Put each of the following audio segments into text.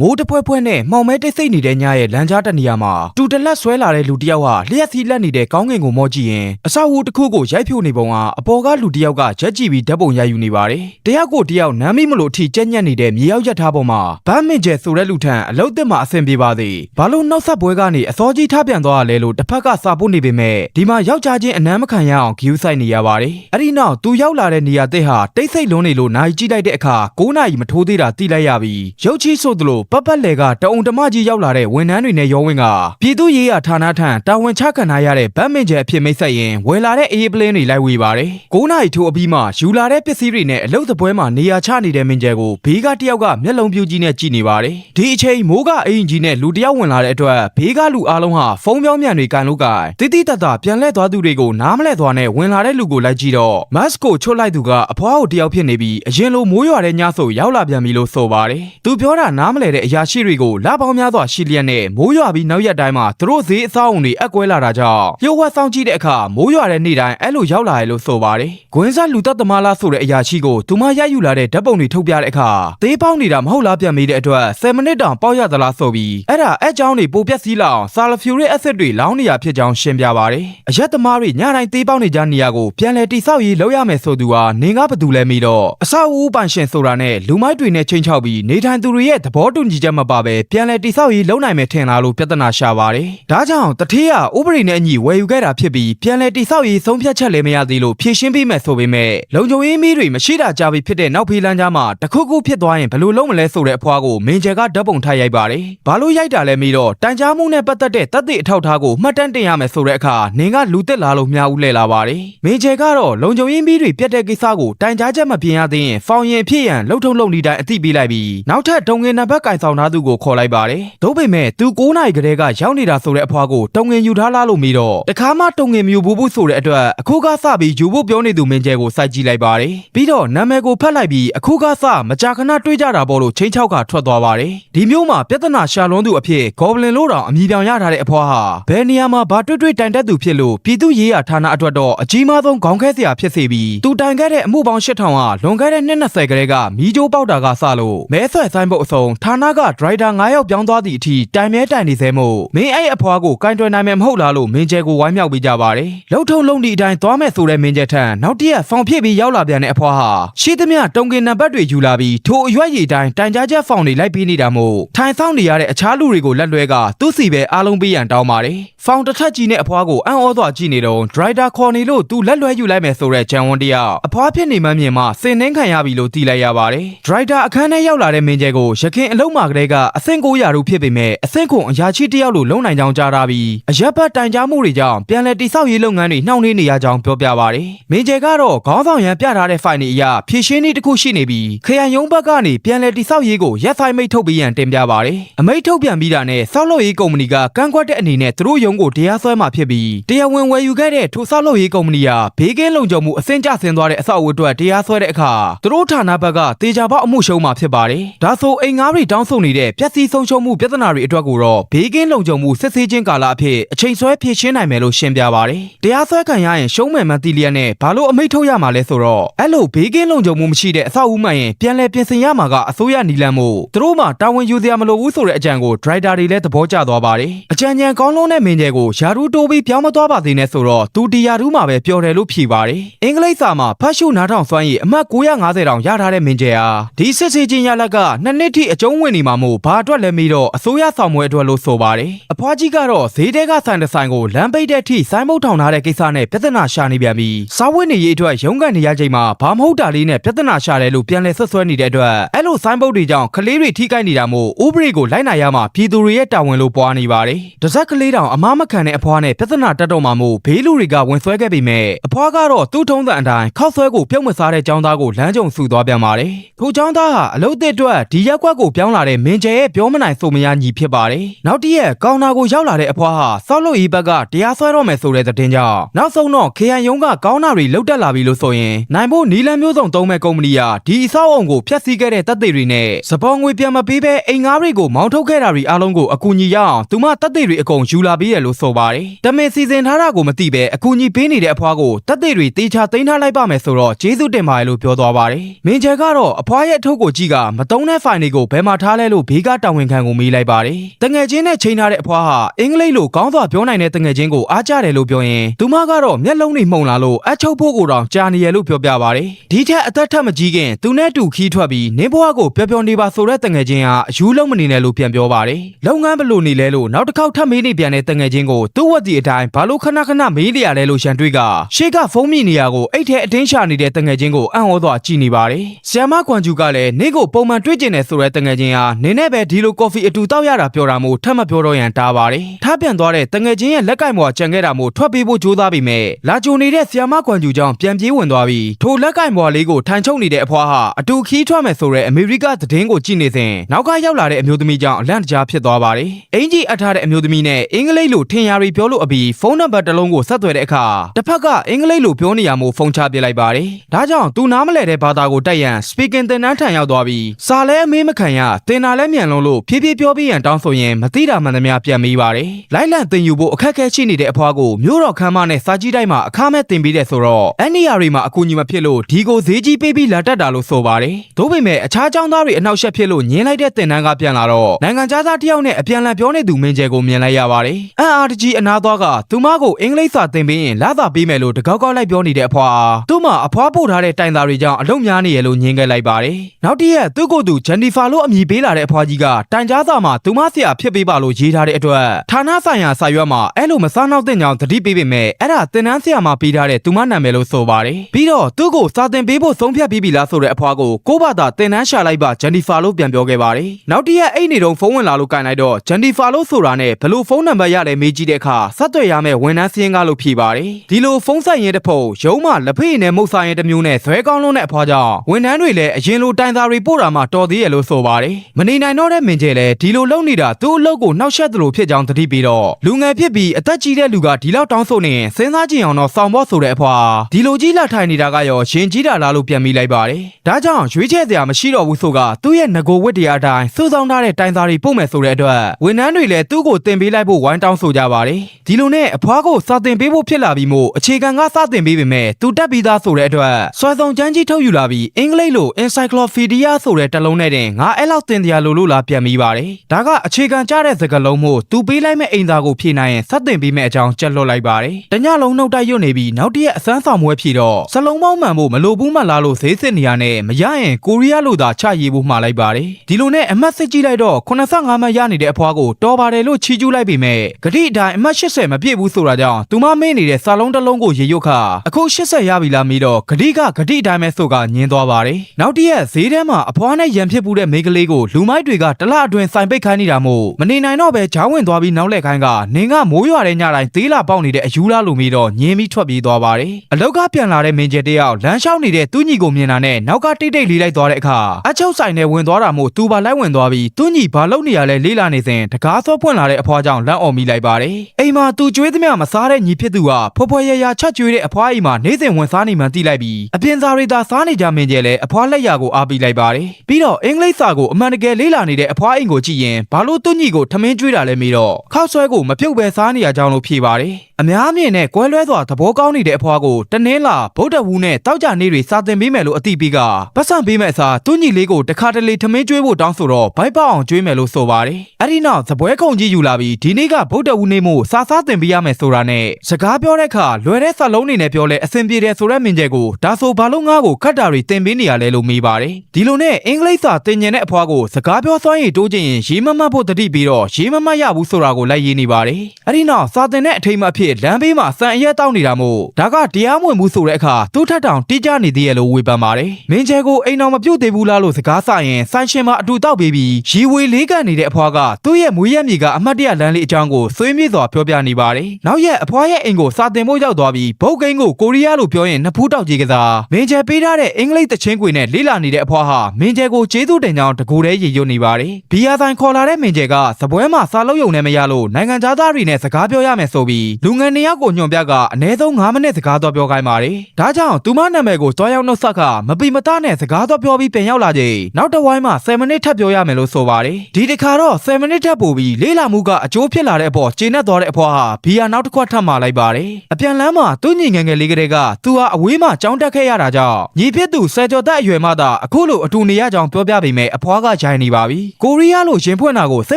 မိုးတပွဲပွဲနဲ့မှောင်မဲတိတ်ဆိတ်နေတဲ့ညရဲ့လမ်းကြားတစ်နေရာမှာတူတလက်ဆွဲလာတဲ့လူတစ်ယောက်ဟာလျှက်စီးလက်နေတဲ့ကောင်းကင်ကိုမော့ကြည့်ရင်အဆောက်အဦတစ်ခုကိုရိုက်ဖြိုနေပုံဟာအပေါ်ကလူတစ်ယောက်ကဂျက်ကြည့်ပြီးဓာတ်ပုံရိုက်ယူနေပါတယ်။တယောက်ကိုတယောက်နမ်းမိမလို့အထိကြက်ညက်နေတဲ့မြေရောက်ရက်ထားပေါ်မှာဗန်းမင်ကျဲဆိုတဲ့လူထံအလုတ်တက်မှာအဆင်ပြေပါသေး။ဘာလို့နောက်ဆက်ပွဲကနေအစောကြီးထားပြန်သွားရလဲလို့တစ်ဖက်ကစာပို့နေပေမဲ့ဒီမှာယောက်ျားချင်းအနမ်းမခံရအောင်ဂယူးဆိုင်နေရပါတယ်။အဲ့ဒီနောက်သူရောက်လာတဲ့နေရာတဲ့ဟာတိတ်ဆိတ်လွန်းနေလို့နိုင်ကြည့်လိုက်တဲ့အခါ9နာရီမထိုးသေးတာတိလိုက်ရပြီးရုပ်ချီဆိုသလိုပတ်ပတ်လေကတအုံတမကြီးရောက်လာတဲ့ဝန်ထမ်းတွေနဲ့ရောဝင်းကပြည်သူရေးရာဌာနထံတာဝန်ချခံထားရတဲ့ဗတ်မင်ကျဲအဖြစ်မိတ်ဆက်ရင်ဝယ်လာတဲ့အေးပလင်းတွေလိုက်ဝေပါတယ်9နာရီထိုးအပြီးမှယူလာတဲ့ပစ္စည်းတွေနဲ့အလုတ်သပွဲမှာနေရာချနေတဲ့မင်ကျဲကိုဘေးကတယောက်ကမျက်လုံးပြူကြီးနဲ့ကြည့်နေပါတယ်ဒီအချိန်မိုးကအင်ကြီးနဲ့လူတယောက်ဝင်လာတဲ့အတွက်ဘေးကလူအားလုံးဟာဖုံးပြောင်းမြန်တွေကန်လို့ကတိတိတတ်တာပြန်လဲသွားသူတွေကိုနားမလဲသွားနဲ့ဝင်လာတဲ့လူကိုလိုက်ကြည့်တော့မတ်ကိုချွတ်လိုက်သူကအဖွားကိုတယောက်ဖြစ်နေပြီးအရင်လိုမိုးရွာတဲ့ညဆိုရောက်လာပြန်ပြီလို့ဆိုပါတယ်သူပြောတာနားမလဲတဲ့အရာရှိတွေကိုလပေါင်းများစွာရှိလျက်နဲ့မိုးရွာပြီးနောက်ရက်တိုင်းမှာသူတို့ဈေးအဆောက်အုံတွေအကွဲလာတာကြောင့်လျှို့ဝှက်ဆောင်ကြည့်တဲ့အခါမိုးရွာတဲ့နေ့တိုင်းအဲ့လိုရောက်လာရလို့ဆိုပါတယ်ဂွင်းဆက်လူသက်သမားလားဆိုတဲ့အရာရှိကိုသူမရိုက်ယူလာတဲ့ဓာတ်ပုံတွေထုတ်ပြတဲ့အခါသေးပေါက်နေတာမဟုတ်လားပြန်မေးတဲ့အတွက်10မိနစ်တောင်ပေါက်ရသလားဆိုပြီးအဲ့ဒါအကြောင်းတွေပိုပြက်စီးလာအောင်ဆာလဖျူရစ်အက်ဆစ်တွေလောင်းနေရဖြစ်ကြောင်းရှင်းပြပါတယ်အရက်သမားတွေညတိုင်းသေးပေါက်နေကြနေရကိုပြန်လဲတိဆောက်ရေးလုပ်ရမယ်ဆိုသူဟာနေငါဘသူလဲမိတော့အဆောက်အဦပိုင်ရှင်ဆိုတာနဲ့လူမိုက်တွေနဲ့ချင်းချောက်ပြီးနေထိုင်သူတွေရဲ့သဘောတူညီချက်မပါဘဲပြန်လဲတိဆောက်ရေးလုပ်နိုင်မယ်ထင်လားလို့ပြဿနာရှာပါတယ်ဒါကြောင့်တထေးကဥပဒေနဲ့အညီဝယ်ယူခဲ့တာဖြစ်ပြီးပြန်လဲတိဆောက်ရေးဆုံးဖြတ်ချက်လည်းမရသေးလို့ဖြည့်ရှင်းပေးမယ်ဆိုပေမဲ့လုံခြုံရေးမီးတွေမရှိတာကြာပြီဖြစ်တဲ့နောက်ဖေးလန်းကြားမှာတခုခုဖြစ်သွားရင်ဘယ်လိုလုပ်မလဲဆိုတဲ့အဖွားကိုမင်ဂျယ်ကဓာတ်ပုံထားရိုက်ပါတယ်ဘာလို့ရိုက်တာလဲမေးတော့တန်ကြားမှုနဲ့ပတ်သက်တဲ့တပ်သည့်အထောက်အထားကိုမှတ်တမ်းတင်ရမယ်ဆိုတဲ့အခါနင်ကလူတက်လာလို့မြားဦးလှည့်လာပါတယ်မင်ဂျယ်ကတော့လုံခြုံရေးမီးတွေပြတ်တဲ့ကိစ္စကိုတိုင်ကြားချက်မပြင်ရသေးရင်ဖောင်ရင်ဖြစ်ရန်လှုပ်ထုံလှုပ်နေတိုင်းအသိပေးလိုက်ပြီးနောက်ထပ်တုံငင်နံပါတ်ကင်ဆောင်ထားသူကိုခေါ်လိုက်ပါတယ်ဒို့ပေမဲ့သူ9နာရီကလေးကရောက်နေတာဆိုတဲ့အဖွားကိုတုံငင်ယူထားလားလို့မေးတော့တခါမှတုံငင်မယူဘူးဘူးဆိုတဲ့အတွက်အခုကစပြီးယူဖို့ပြောနေသူမင်ဂျယ်ကိုစိုက်ကြည့်လိုက်ပါတယ်ပြီးတော့နာမည်ကိုဖတ်လိုက်ပြီးအခုကစမကြာခဏတွေးကြတာပေါ့လို့ချင်းချောက်ကထွက်သွားပါတယ်ဒီမျိုးမှာပြဿနာရှာလွန်းသူအဖြစ်ဂေါဘလင်လို့တောင်အမည်ပြောင်ရထားတဲ့အဖွားဟာဘယ်နေရာမှာဘာတွေ့တွေ့တိုင်တက်သူဖြစ်လို့ပြည်သူရေးရာဌာနအတွက်တော့အကြီးမားဆုံးခေါင်းခဲစရာဖြစ်စေပြီးသူတိုင်ခဲ့တဲ့အမှုပေါင်း8000ဟာလွန်ခဲ့တဲ့နှစ်20ကလေးကမီးကြိုးပေါက်တာကစလို့မဲဆွဲဆိုင်ဖို့အစုံဌာနကဒရိုက်တာ9ယောက်ပြောင်းသွားသည့်အထိတိုင်မဲတိုင်နေစေမို့မင်းအဲ့အဖွားကိုကင်တွယ်နိုင်မယ်မဟုတ်လားလို့မင်းကျဲကိုဝိုင်းမြောက်ပေးကြပါတယ်လှုပ်ထုံလုံးဒီအတိုင်းသွားမယ်ဆိုတဲ့မင်းကျဲထံနောက်တရက်ဖောင်ဖြစ်ပြီးရောက်လာပြန်တဲ့အဖွားဟာရှိသမျှတုံကင်နံပါတ်တွေယူလာပြီးထိုအရွက်ရည်တိုင်းတိုင်ကြားချက်ဖောင်တွေလိုက်ပေးနေတာမို့ထိုင်ဆောင်နေရတဲ့အခြားလူတွေကိုလက်လွဲကသူ့စီပဲအားလုံးပေးရန်တောင်းပါတယ်ဖောင်တစ်ထက်ကြီးနဲ့အဖွားကိုအံ့ဩစွာကြည့်နေတော့ဒရိုက်တာခေါ်နေလို့သူလက်လွဲယူလိုက်မယ်ဆိုတဲ့ဂျန်ဝွန်တယောက်အဖွားဖြစ်နေမှမြင်မှစင်နှင်းခံရပြီလို့တီးလိုက်ရပါတယ်ဒရိုက်တာအခန်းထဲရောက်လာတဲ့မင်းကျဲကိုရခင်အလုံးမာကလေးကအဆင့်9ရာတို့ဖြစ်ပေမဲ့အဆင့်ခွန်အရာရှိတယောက်လိုလုံနိုင်ကြောင်းကြားထားပြီးအရက်ဘတ်တိုင်ကြားမှုတွေကြောင့်ပြန်လည်တိဆောက်ရေးလုပ်ငန်းတွေနှောင့်နှေးနေရကြောင်းပြောပြပါတယ်မင်းကျဲကတော့ခေါင်းဆောင်ရန်ပြထားတဲ့ဖိုင်တွေအရဖြည့်ရှင်းနည်းတစ်ခုရှိနေပြီးခရိုင်ရုံးဘက်ကနေပြန်လည်တိဆောက်ရေးကိုရက်ဆိုင်မိတ်ထုတ်ပေးရန်တင်ပြပါတယ်အမိတ်ထုတ်ပြန်ပြီးတာနဲ့ဆောက်လုပ်ရေးကုမ္ပဏီကကန့်ကွက်တဲ့အနေနဲ့သူတို့ရုံးကိုတရားစွဲမှာဖြစ်ပြီးတရားဝင်ဝယ်ယူခဲ့တဲ့ထိုဆောက်လုပ်ရေးကုမ္ပဏီဟာဘေးကင်းလုံခြုံမှုအဆင့်ကျဆင်းသွားတဲ့အဆောက်အဦအတွက်တရားစွဲတဲ့အခါသူတို့ဌာနဘက်ကတေချာပေါက်အမှုရှုံးမှာဖြစ်ပါတယ်ဒါဆိုအိမ်ငါးတွေတောင်းဆိုနေတဲ့ပျက်စီးဆုံးရှုံးမှုပြဿနာတွေအတွက်ကိုတော့ဘေးကင်းလုံခြုံမှုစစ်ဆေးခြင်းကာလအဖြစ်အချိန်ဆွဲဖြည့်ရှင်းနိုင်မယ်လို့ရှင်းပြပါတယ်တရားစွဲခံရရင်ရှုံးမယ်မှန်သိလျက်နဲ့ဘာလို့အမိတ်ထုတ်ရမှာလဲဆိုတော့အဲ့လိုဘေးကင်းလုံခြုံမှုမရှိတဲ့အဆောက်အဦမှန်ရင်ပြန်လည်ပြင်ဆင်ရမှာကအစိုးရနီလန်မှုသူတို့မှတာဝန်ယူစရာမလိုဘူးဆိုတဲ့အကြံကိုဒရိုက်တာတွေလည်းသဘောကျသွားပါတယ်အကြံဉာဏ်ကောင်းလုံးတဲ့မင်းကျဲကိုယာရူတိုးပြီးပြောင်းမသွားပါသေးနဲ့ဆိုတော့သူတီယာရူးမှာပဲပျော်တယ်လို့ဖြေပါတယ်အင်္ဂလိပ်စာမှာဖတ်ရှုနားထောင်စွမ်းရည်အမှတ်950တောင်ရထားတဲ့မင်းကျဲဟာဒီစစ်စေးချင်းရလက်ကနှစ်နှစ်ထိအကျုံးဝင်နေမှာမို့ဘာအတွက်လဲမေးတော့အစိုးရဆောင်မွဲအတွက်လို့ဆိုပါတယ်အဖွားကြီးကတော့ဈေးတဲကဆိုင်တစ်ဆိုင်ကိုလမ်းပိတ်တဲ့အထိဆိုင်းမုတ်ထောင်ထားတဲ့ကိစ္စနဲ့ပြဿနာရှာနေပြန်ပြီးစားဝတ်နေရေးအတွက်ရုန်းကန်နေရချိန်မှာဘာမဟုတ်တာလေးနဲ့ပြဿနာရှာတယ်လို့ပြန်လဲဆွဆွဲနေတဲ့အတွက်အဲ့လိုဆိုင်းဘုတ်တွေကြောင့်ကလေးတွေထိခိုက်နေတာမို့ဥပဒေကိုလိုက်နိုင်ရမှာပြည်သူတွေရဲ့တာဝန်လို့ပွားနေပါတယ်တစက်ကလေးတောင်အမားမခံတဲ့အဖွားနဲ့ပြဿနာတက်တော့မှာမို့ဘေးလူတွေကဝင်ဆွဲခဲ့ပေမဲ့အဖွားကတော့သူ့ထုံးစံအတိုင်းခောက်ဆွဲကိုပြုတ်မစားတဲ့ចောင်းသားကိုလမ်းကြုံဆူသွားပြန်ပါတယ်ထိုចောင်းသားဟာအလုတ်တစ်အတွက်ဒီရက်ကွက်ကိုပြောင်းလာတဲ့မင်ကျဲရဲ့ပြောမနိုင်ဆိုမရညီဖြစ်ပါတယ်နောက်တစ်ရက်ကောင်နာကိုရောက်လာတဲ့အဖွားဟာဆောက်လို့ဤဘက်ကတရားစွဲတော့မယ်ဆိုတဲ့သတင်းကြောင့်နောက်ဆုံးတော့ခေယံယုံကကောင်းနာတွေလုတ်တက်လာပြီလို့ဆိုရင်နိုင်ဖို့နီလန်မျိုးစုံသုံးမဲ့ကုမ္ပဏီကဒီအဆောက်အုံကိုဖျက်ဆီးခဲ့တဲ့တပ်တွေတွေနဲ့စပေါ်ငွေပြန်မပေးဘဲအိမ်ငါးတွေကိုမောင်းထုတ်ခဲ့တာတွေအားလုံးကိုအကူအညီရအောင်သူမတပ်တွေတွေအကုန်ယူလာပေးရလို့ဆိုပါတယ်တမင်စီစဉ်ထားတာကိုမသိဘဲအကူအညီပေးနေတဲ့အဖွားကိုတပ်တွေတွေတေချာသိမ်းထားလိုက်ပါမယ်ဆိုတော့ကျေးဇူးတင်ပါတယ်လို့ပြောသွားပါတယ်မင်ဂျယ်ကတော့အဖွားရဲ့အထုပ်ကိုကြည့်ကမတုံးတဲ့ဖိုင်တွေကိုဘယ်မှာထားလဲလို့ဘေးကတာဝန်ခံကိုမေးလိုက်ပါတယ်တငယ်ချင်းနဲ့ချိန်ထားတဲ့အဖွားဟာအင်္ဂလိပ်လိုကောင်းစွာပြောနိုင်တဲ့တငယ်ချင်းကိုအားကြတယ်လို့ပြောရင်သူမကတော့မျက်လုံးတွေမှုန်လာလို့အချုပ်ဖို့ကိုတောင်ကြာနေရလို့ပြောပြပါတယ်ဒီထက်အသက်ထက်မကြီးခင်သူနဲ့တူခီးထွက်ပြီးနင်းဘွားကိုပျော်ပျော်နေပါဆိုတဲ့တငယ်ချင်းဟာအယူလုံးမနေနဲ့လို့ပြန်ပြောပါတယ်လုပ်ငန်းဘယ်လိုနေလဲလို့နောက်တစ်ခေါက်ထပ်မေးနေပြန်တဲ့တငယ်ချင်းကိုသူ့ဝက်ဒီအတိုင်းဘာလို့ခဏခဏမေးနေရလဲလို့ရန်တွေးကရှေ့ကဖုန်းမြင်နေရကိုအိတ်ထဲအတင်းရှာနေတဲ့တငယ်ချင်းကိုအံ့ဩစွာကြည့်နေပါတယ်ဆီယမကွန်ဂျူကလည်းနေကိုပုံမှန်တွေ့ကျင်တယ်ဆိုတဲ့တငယ်ချင်းဟာနင်းနဲ့ပဲဒီလိုကော်ဖီအတူတောက်ရတာပြောတာမို့ထပ်မပြောတော့ရန်တားပါတယ်ထားပြန်သွားတဲ့တငယ်ချင်းရဲ့လက်ကင်ပေါ်ကြံခဲ့တာမို့ထွက်ပြေးဖို့ကြိုးစားပြီးမဲ့လာကြုံနေတဲ့ဆီယမကွန်ဂျူကြောင့်ပြန်ပြေးဝင်သွားပြီးထိုလက်ကင်ပေါ်လေးကိုထိုင်ချုပ်နေတဲ့အဖွားဟာအတူခီးထွက်မယ်ဆိုတဲ့အမေရိကသတင်းကိုကြည့်နေစဉ်နောက်ကရောက်လာတဲ့အမျိုးသမီးကြောင့်အလန့်တကြားဖြစ်သွားပါတယ်အင်ကြီးအပ်ထားတဲ့အမျိုးသမီးနဲ့အင်္ဂလိပ်လိုထင်ရာတွေပြောလို့အပြီးဖုန်းနံပါတ်တစ်လုံးကိုဆက်သွယ်တဲ့အခါတစ်ဖက်ကအင်္ဂလိပ်လိုပြောနေရမို့ဖုန်းချပြလိုက်ပါတယ်ဒါကြောင့်သူနားမလဲတဲ့ဘာသာကိုတိုက်ရန် speaking တင်တန်းထန်ရောက်သွားပြီးစာလဲအမေးမခံရတင်တာလဲမြန်လုံးလို့ဖြည်းဖြည်းပြောပြီးရန်တောင်းဆိုရင်မသိတာမှန်သမျှပြန်မေးပါတယ်လိုက်လံတင်ယူဖို့အခက်အခဲရှိနေတဲ့အဖွားကိုမျိုးတော်ခမ်းမနဲ့စာကြည့်တိုက်မှာအခါမဲ့တင်ပြီးတဲ့ဆိုတော့အန်နီယာတွေမှာအကူအညီမဖြစ်လို့ဒီကိုဈေးကြီးပေးပြီးလာတတ်တာလို့ဆိုပါတယ်။ဒါပေမဲ့အခြားចောင်းသားတွေအနောက်ရှက်ဖြစ်လို့ညင်းလိုက်တဲ့တင်တန်းကပြန်လာတော့နိုင်ငံခြားသားတစ်ယောက်နဲ့အပြန်အလှန်ပြောနေသူမင်းကျဲကိုမြင်လိုက်ရပါတယ်။အန်အာတကြီးအနာသွားကသူမကိုအင်္ဂလိပ်စာသင်ပေးရင်လာသာပေးမယ်လို့တကောက်ကောက်လိုက်ပြောနေတဲ့အဖွာသူ့မှာအဖွားပို့ထားတဲ့တိုင်သားတွေကြောင့်အလုံများနေရလို့ညင်းခဲ့လိုက်ပါတယ်။နောက်တစ်ရက်သူ့ကိုယ်သူဂျန်နီဖာလို့အမည်ပေးလာတဲ့အဖွားကြီးကတိုင်ကြားစာမှာသူမဆရာဖြစ်ပေးပါလို့ရေးထားတဲ့အတွက်ဌာနဆိုင်ရာစာရွက်မှာအဲ့လိုမစားနောက်တဲ့ကြောင်တတိပေးပေမဲ့အဲ့ဒါတင်တန်းဆရာမှာပေးထားတဲ့သူမနာမည်လို့ဆိုပါတယ်။ပြီးတော့သူ့ကိုစာသင်ပေးဖို့ဆုံးဖြတ်ပြီးပြီလားဆိုတဲ့အဖွားကိုကိုဘာသာတင်တန်းရှာလိုက်ပါဂျန်နီဖာလို့ပြန်ပြောခဲ့ပါတယ်။နောက်တစ်ရက်အိတ်နေတော့ဖုန်းဝင်လာလို့ကင်လိုက်တော့ဂျန်နီဖာလို့ဆိုတာနဲ့ဘယ်လိုဖုန်းနံပါတ်ရလဲမေးကြည့်တဲ့အခါဆက်သွယ်ရမယ့်ဝန်ထမ်းစင်းကားလို့ဖြေပါတယ်။ဒီလိုဖုန်းဆိုင်ရင်တစ်ဖုံရုံးမှာလက်ဖေးနဲ့မုတ်ဆိုင်ရင်တစ်မျိုးနဲ့ဇွဲကောင်းလုံးနဲ့အဖွားကြောင့်ဝန်ထမ်းတွေလည်းအရင်လိုတိုင်သာတွေပို့တာမှတော်သေးရဲ့လို့ဆိုပါတယ်။မနေနိုင်တော့တဲ့မင်းကျဲလည်းဒီလိုလုပ်နေတာသူ့အလုပ်ကိုနှောက်ယှက်သလိုဖြစ်ကြောင်းသတိပေးတော့လူငယ်ဖြစ်ပြီးအသက်ကြီးတဲ့လူကဒီလောက်တောင်းဆိုနေရင်စဉ်းစားကြည့်အောင်တော့စောင့်ဖို့ဆိုတဲ့အဖွာဒီလိုကြီးလာထိုင်နေတာကရောရှင်ကြီးတာလားလို့ပြန်မိလိုက်ပါတယ်။ဒါကြောင့်ရွေးချယ်စရာမရှိတော့ဘူးဆိုကသူ့ရဲ့ငကိုဝတ်တရားအတိုင်းစူးစောင်းထားတဲ့တိုင်သားတွေပို့မယ်ဆိုတဲ့အတွက်ဝန်ထမ်းတွေလည်းသူ့ကိုတင်ပေးလိုက်ဖို့ဝိုင်းတောင်းဆိုကြပါတယ်။ဒီလိုနဲ့အဖွားကိုစာတင်ပေးဖို့ဖြစ်လာပြီးမို့အခြေခံကစတင်ပေးပေမဲ့သူတက်ပြီးသားဆိုတဲ့အတွက်စွဲဆောင်ချမ်းကြီးထုတ်ယူလာပြီးအင်္ဂလိပ်လို encyclopedia ဆိုတဲ့တစ်လုံးနဲ့တင်ငါအဲ့လောက်တင်တရားလို့လို့လာပြန်ပြီးပါတယ်။ဒါကအခြေခံကျတဲ့စကားလုံးမို့သူပေးလိုက်မဲ့အိမ်သားကိုဖြေနိုင်ရင်စတင်ပေးမဲ့အကြောင်းကြက်လွတ်လိုက်ပါတယ်။တညလုံးနှုတ်တိုက်ရွတ်နေပြီးနောက်တရက်အစမ်းဆောင်မွဲဖြေတော့စလုံးပေါင်းမှန်ဖို့မလိုဘူးမှလားလို့ဈေးစစ်နေရနဲ့မရရင်ကိုရီးယားလိုသာချရေးဖို့မှာလိုက်ပါတယ်။ဒီလိုနဲ့အမှတ်စစ်ကြည့်လိုက်တော့85မှတ်ရနေတဲ့အဖွားကိုတော်ပါတယ်လို့ချီးကျူးလိုက်ပေမဲ့ဂတိအတိုင်းအမှတ်80မပြည့်ဘူးဆိုတာကြောင့်သူမမေ့နေတဲ့စာလုံးတစ်လုံးကိုရေရွတ်ခါအခု80ရပြီလားမေးတော့ဂတိကဂတိအတိုင်းပဲဆိုကညင်းသွားပါတယ်။နောက်တရက်ဈေးထဲမှာအဖွားနဲ့ရန်ဖြစ်ပူတဲ့မိန်းကလေးကိုလူမိုက်တွေကတလအတွင်းစိုင်ပိတ်ခိုင်းနေတာမို့မနေနိုင်တော့ပဲဂျောင်းဝင်သွားပြီးနောက်လက်ခိုင်းကနင်ကမိုးရွာတဲ့ညတိုင်းသေးလာပေါက်နေတဲ့အယူလားလိုမေးတော့ညင်းပြီးထွက်ပြေးသွားပါတယ်။အလောက်ကပြန်လာတဲ့မင်းကျဲတယောက်လမ်းလျှောက်နေတဲ့သူ့ညီကိုမြင်တာနဲ့နောက်ကတိတ်တိတ်လေးလိုက်သွားတဲ့အခါအချုပ်ဆိုင်နဲ့ဝင်သွားတာမို့သူပါလိုက်ဝင်သွားပြီးသူ့ညီဘာလုပ်နေရလဲလေးလာနေစဉ်တကားစောပွင့်လာတဲ့အဖွားကြောင့်လန့်အော်မိလိုက်ပါတယ်။အိမ်မှာသူကျွေးသမျှမစားတဲ့ညီဖြစ်သူကဖွယ်ဖွယ်ရရချက်ကျွေးတဲ့အဖွားအိမ်မှာနေစဉ်ဝင်စားနေမှန်းသိလိုက်ပြီးအပြင်စားရိတာစားနေကြမင်းကျဲလဲအဖွားလက်ရာကိုအားပေးလိုက်ပါတယ်။ပြီးတော့အင်္ဂလိပ်စာကိုအမှန်တကယ်လေးလာနေတဲ့အဖွားအိမ်ကိုကြည့်ရင်ဘာလို့သူ့ညီကိုထမင်းကျွေးတာလဲမေးတော့ခောက်ဆွဲကိုမပြုတ်ပဲစားနေရကြောင်းလို့ဖြေပါတယ်။အများအမြင်နဲ့ကွဲလွဲစွာသဘောကောင်းနေတဲ့အဖွားကိုတနင်းလာဗုဒ္ဓဝူးနဲ့တောက်ကြနေတွေစာသင်ပေးမယ်လို့အသိပေးကပတ်စံပေးမဲ့အစားသူ့ညီလေးကိုတခါတလေထမင်းကျွေးဖို့တောင်းဆိုတော့ဘိုက်ပေါအောင်ကျွေးမယ်လို့ဆိုပါတယ်။အဲ့ဒီနောက်သပွဲခုံကြီးယူလာပြီးဒီနေ့ကဗုဒ္ဓဝူးနေ့မို့စာစားသင်ပေးရမယ်ဆိုတာနဲ့စကားပြောတဲ့အခါလွယ်တဲ့စာလုံးတွေနဲ့ပြောလဲအဆင်ပြေတယ်ဆိုတဲ့မြင်ချက်ကိုဒါဆိုဘာလို့ငါ့ကိုခတ်တာတွေသင်ပေးနေရလဲလို့မေးပါတယ်။ဒီလိုနဲ့အင်္ဂလိပ်စာသင်ကျင်တဲ့အဖွားကိုစကားပြောစွမ်းရည်တိုးချင်ရင်ရေးမမတ်ဖို့တတိပြီးတော့ရေးမမတ်ရဘူးဆိုတာကိုလိုက်ရေးနေပါတယ်။အဲ့ဒီနောက်စာသင်တဲ့အထိမ်းအမှတ်အဖြစ်လမ်းဘေးမှာစံအရက်တောက်နေတာမို့ဒါကတရားမဝင်ဘူးဆိုတဲ့အခါသူ့ထက်တောင်တိကျနေသေးရဲ့လို့ဝေဖန်ပါတယ်။မင်းကျဲကိုအိမ်တော်မပြုတ်သေးဘူးလားလို့စကားဆရင်ဆိုင်ရှင်မှာအတူတောက်ပေးပြီးရီဝေလေးကန်နေတဲ့အဖွားကသူ့ရဲ့မွေးရမြေကအမှတ်တရလမ်းလေးအကြောင်းကိုဆွေးမြေ့စွာပြောပြနေပါတယ်။နောက်ရက်အဖွားရဲ့အိမ်ကိုစာတင်ဖို့ရောက်သွားပြီးဘုတ်ကိန်းကိုကိုရီးယားလိုပြောရင်နှစ်ဖူးတောက်ကြီးကစားမင်းကျဲပေးထားတဲ့အင်္ဂလိပ်သချင်းကွေနဲ့လေးလာနေတဲ့အဖွားဟာမင်းကျဲကိုကျေးဇူးတင်ကြောင်းတကူတည်းရေရွတ်နေပါတယ်။ဘီယာဆိုင်ခေါ်လာတဲ့မင်းကျဲကစပွဲမှာစာလုံးယုံနဲ့မရလို့နိုင်ငံသားတွေနဲ့စကားပြောရမယ်ဆိုပြီးလူငယ်နှစ်ယောက်ကိုညွှန်ပြကအနည်းဆုံး9မိနစ်စကားတော့ပြောခိုင်းပါတယ်။ဒါကြောင့်သူမနာမည်ကိုတွားရောက်နှုတ်ဆက်ကမပီမတနဲ့စကားတော့ပြောပြီးပြန်ရောက်လာချိန်နောက်တစ်ဝိုင်းမှာ7မိနစ်ထပ်ပြောရမယ်လို့ဆိုပါတယ်။ဒီတစ်ခါတော့7မိနစ်ထပ်ပို့ပြီးလေးလာမှုကအကျိုးဖြစ်လာတဲ့အပေါ်ကျေနပ်သွားတဲ့အဖွားဟာဘီယာနောက်တစ်ခွက်ထပ်มาလိုက်ပါတယ်။အပြန်လမ်းမှာသူ့ညီငယ်ငယ်လေးကလေးကသူဟာအဝေးမှာကြောင်းတက်ခဲ့ရတာကြောင့်ညီဖြစ်သူဆယ်ကျော်သက်အရွယ်မှသာအခုလိုအတူနေရကြောင်းပြောပြပေမဲ့အဖွားကဂျိုင်နေပါပြီကိုရီးယားလိုရင်ဖွင့်တာကိုစိ